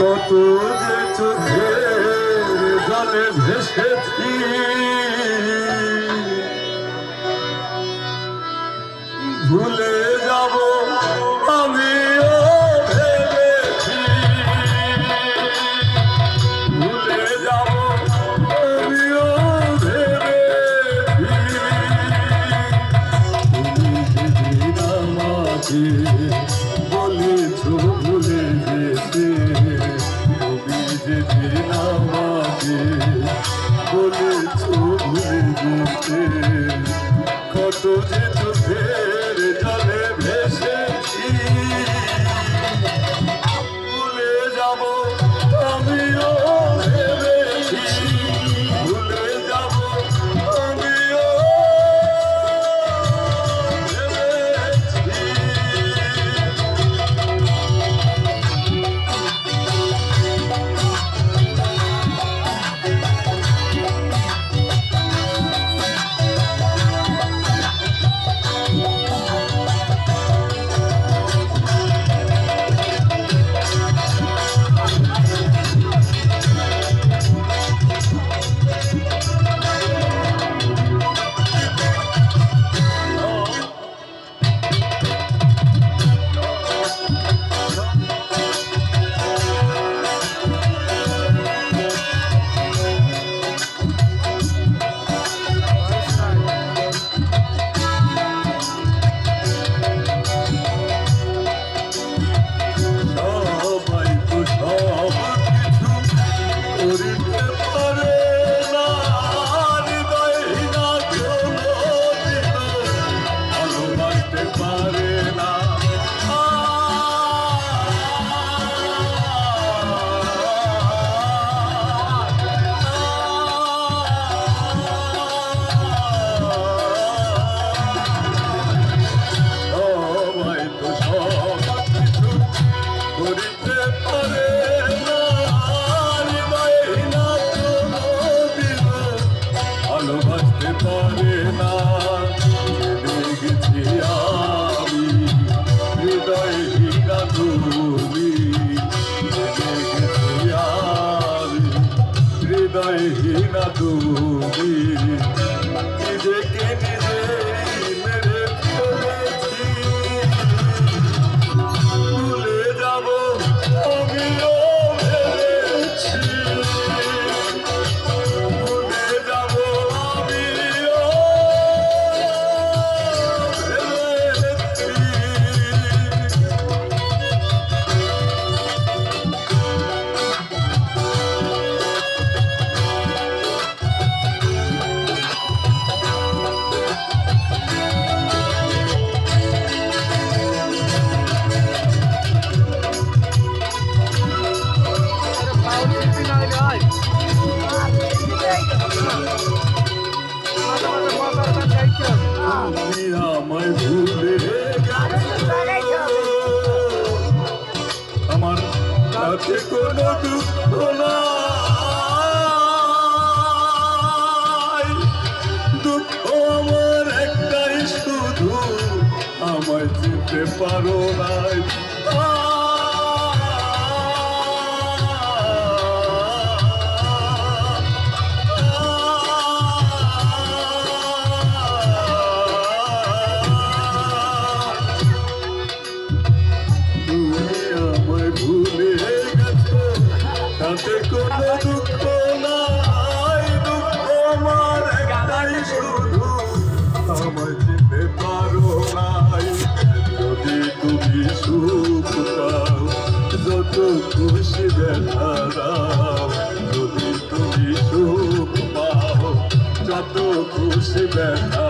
কত যে চোখের জলে ভেসেছি। ভুলে যাব ভালোবাসতে পারে না আমার কাছে কোনো দুঃখ নাই দুঃখ আমার একটাই শুধু আমায় যেতে পারো নাই দুঃখ আমার একটাই নাই, যদি তুমি সুখ যত খুশি দেখা দাও তুমি সুখ যত খুশি দেখা